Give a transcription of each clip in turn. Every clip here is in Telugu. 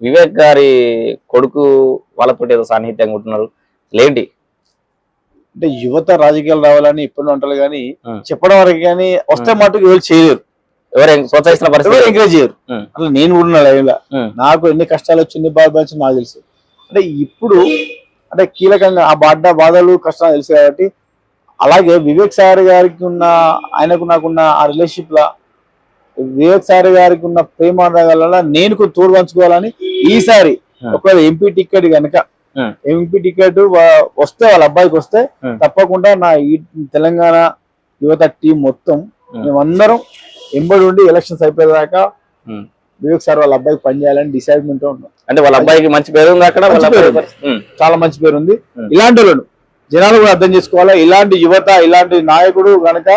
వివేక్ గారి కొడుకు వాళ్ళతో ఏదో సాన్నిహిత్యంగా ఉంటున్నారు. లేంటి అంటే యువత రాజకీయాలు రావాలని ఇప్పుడు అంటారు కానీ. చెప్పడం వరకు కానీ వస్తే మటుకు ఎవరు చేయలేరు. ఎవరు ప్రోత్సహిస్తున్న పరిస్థితి? ఎంకరేజ్ చేయరు. అట్లా నేను కూడా లైవ్లో. నాకు ఎన్ని కష్టాలు వచ్చి ఎన్ని బాధలు వచ్చి నాకు తెలుసు. అంటే ఇప్పుడు అంటే కీలకంగా ఆ బాధ బాధలు కష్టాలు తెలుసు కాబట్టి అలాగే వివేక్ సార్ గారికి ఉన్న ఆయనకు నాకున్న ఆ రిలేషన్షిప్ లా వివేక్ సార్ గారికి ఉన్న ప్రేమ వల్ల నేను తోడు పంచుకోవాలని ఈసారి. ఒకవేళ ఎంపీ టికెట్ కనుక. ఎంపీ టికెట్ వస్తే వాళ్ళ అబ్బాయికి వస్తే. తప్పకుండా నా ఈ తెలంగాణ యువత టీం మొత్తం. మేమందరం ఎంబడి ఉండి ఎలక్షన్స్ అయిపోయేదాకా. వివేక్ సార్ వాళ్ళ అబ్బాయికి పనిచేయాలని డిసైడ్మెంట్ ఉన్నాం అంటే వాళ్ళ అబ్బాయికి మంచి పేరు ఉంది అక్కడ చాలా మంచి పేరు ఉంది. ఇలాంటి జనాలు కూడా అర్థం చేసుకోవాలా ఇలాంటి యువత ఇలాంటి నాయకుడు గనక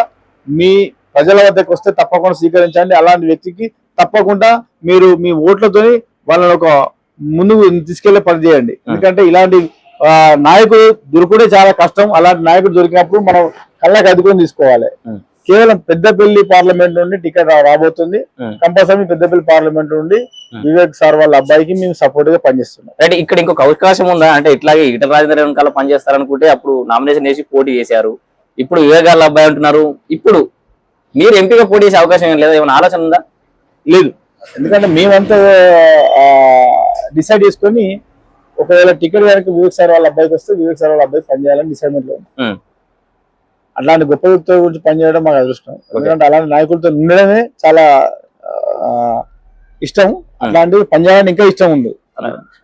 మీ ప్రజల వద్దకు వస్తే తప్పకుండా స్వీకరించండి అలాంటి వ్యక్తికి తప్పకుండా మీరు మీ ఓట్లతోని వాళ్ళని ఒక ముందుకు తీసుకెళ్ళే పని చేయండి. ఎందుకంటే ఇలాంటి నాయకుడు దొరుకుడే చాలా కష్టం. అలాంటి నాయకుడు దొరికినప్పుడు మనం కళ్ళకి అదుకొని తీసుకోవాలి. కేవలం పెద్దపల్లి పార్లమెంట్ నుండి టికెట్ రాబోతుంది. కంపల్సరీ పెద్దపల్లి పార్లమెంట్ నుండి. వివేక్ సార్ వాళ్ళ అబ్బాయికి మేము సపోర్ట్గా పనిచేస్తున్నాం. అంటే ఇక్కడ ఇంకొక అవకాశం ఉందా? అంటే ఇట్లాగే ఇటల రాజేంద్ర వెనకాల పనిచేస్తారనుకుంటే అప్పుడు నామినేషన్ వేసి పోటీ చేశారు. ఇప్పుడు వివేక్ అబ్బాయి అంటున్నారు. ఇప్పుడు మీరు ఎంపీగా పోటీ చేసే అవకాశం ఏం లేదా? ఏమైనా ఆలోచన ఉందా? లేదు. ఎందుకంటే మేమంతా డిసైడ్ చేసుకొని ఒకవేళ టికెట్ కనుక వివేక్ సార్ వాళ్ళ అబ్బాయికి వస్తే వివేక్ సార్ వాళ్ళ అబ్బాయి పనిచేయాలని డిసైడ్మెంట్లో. అట్లాంటి గొప్ప వ్యక్తుల గురించి పనిచేయడం మాకు అదృష్టం. ఎందుకంటే అలాంటి నాయకులతో ఉండడమే చాలా ఇష్టం. అట్లాంటివి పనిచేయాలని ఇంకా ఇష్టం ఉంది.